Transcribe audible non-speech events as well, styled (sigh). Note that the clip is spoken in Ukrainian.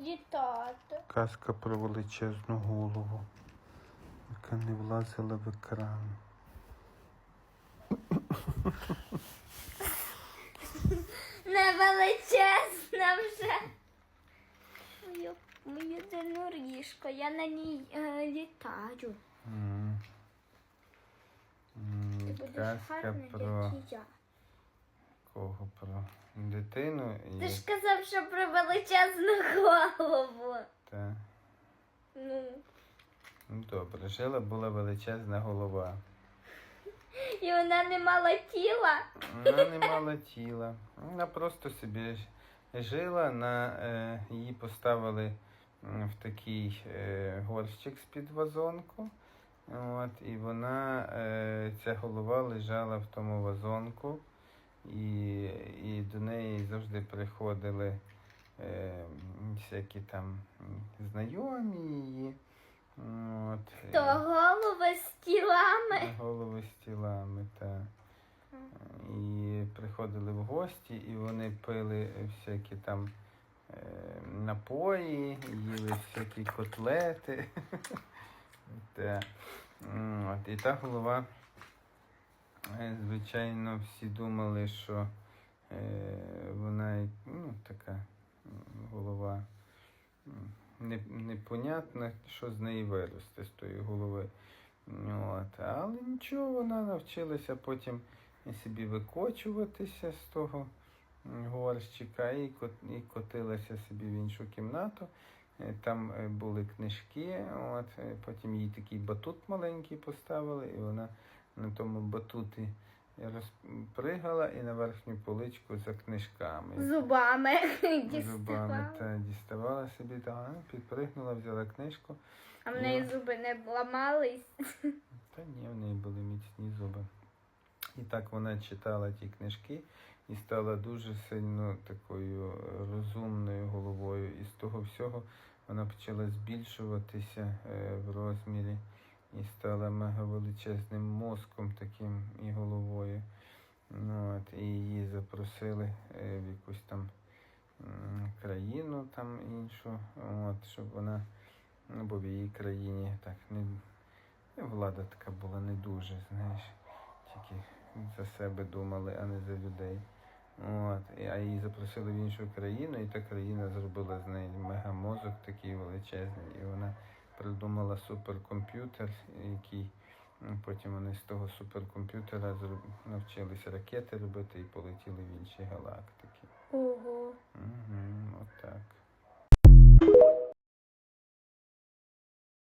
літати. Казка про величезну голову, яка не влазила в екран. Не величезна вже. Моя, диноріжка, я на ній е, літаю. М. М, Ти будеш Казка гарна, про як і я. Кого? Про дитину і Ти ж казав, що про величезну голову. та. Ну, Ну добре, жила була величезна голова. і вона не мала тіла. Вона не мала тіла. Вона просто собі жила, на, е, її поставили в такий е, горщик з-під вазонку. От, і вона, е, ця голова лежала в тому вазонку, і, і до неї завжди приходили е, всякі там знайомі її. От, То е, голови з тілами. Голови з тілами, так. І приходили в гості, і вони пили всякі там е, напої, їли всякі котлети. (laughs) От, і та голова, звичайно, всі думали, що е, вона ну, така голова м, не, непонятно, що з неї виросте з тої голови. От. Але нічого, вона навчилася потім собі викочуватися з того горщика і, кот- і котилася собі в іншу кімнату. Е, Там е, були книжки, от, е, потім їй такий батут маленький поставили, і вона на тому батуті розпригала і на верхню поличку за книжками. Зубами (laughs) Зубами діставала. та діставала собі, та, підпригнула, взяла книжку. А в неї зуби не ламались. (laughs) Та ні, в неї були міцні зуби. І так вона читала ті книжки і стала дуже сильно такою розумною головою. І з того всього вона почала збільшуватися е, в розмірі і стала мегавеличезним мозком таким і головою. Ну, от, і її запросили е, в якусь там країну там іншу, от, щоб вона, ну, бо в її країні так не Влада така була не дуже, знаєш, тільки за себе думали, а не за людей. От. А її запросили в іншу країну, і та країна зробила з неї мегамозок такий величезний. І вона придумала суперкомп'ютер, який потім вони з того суперкомп'ютера навчились ракети робити і полетіли в інші галактики. Ого.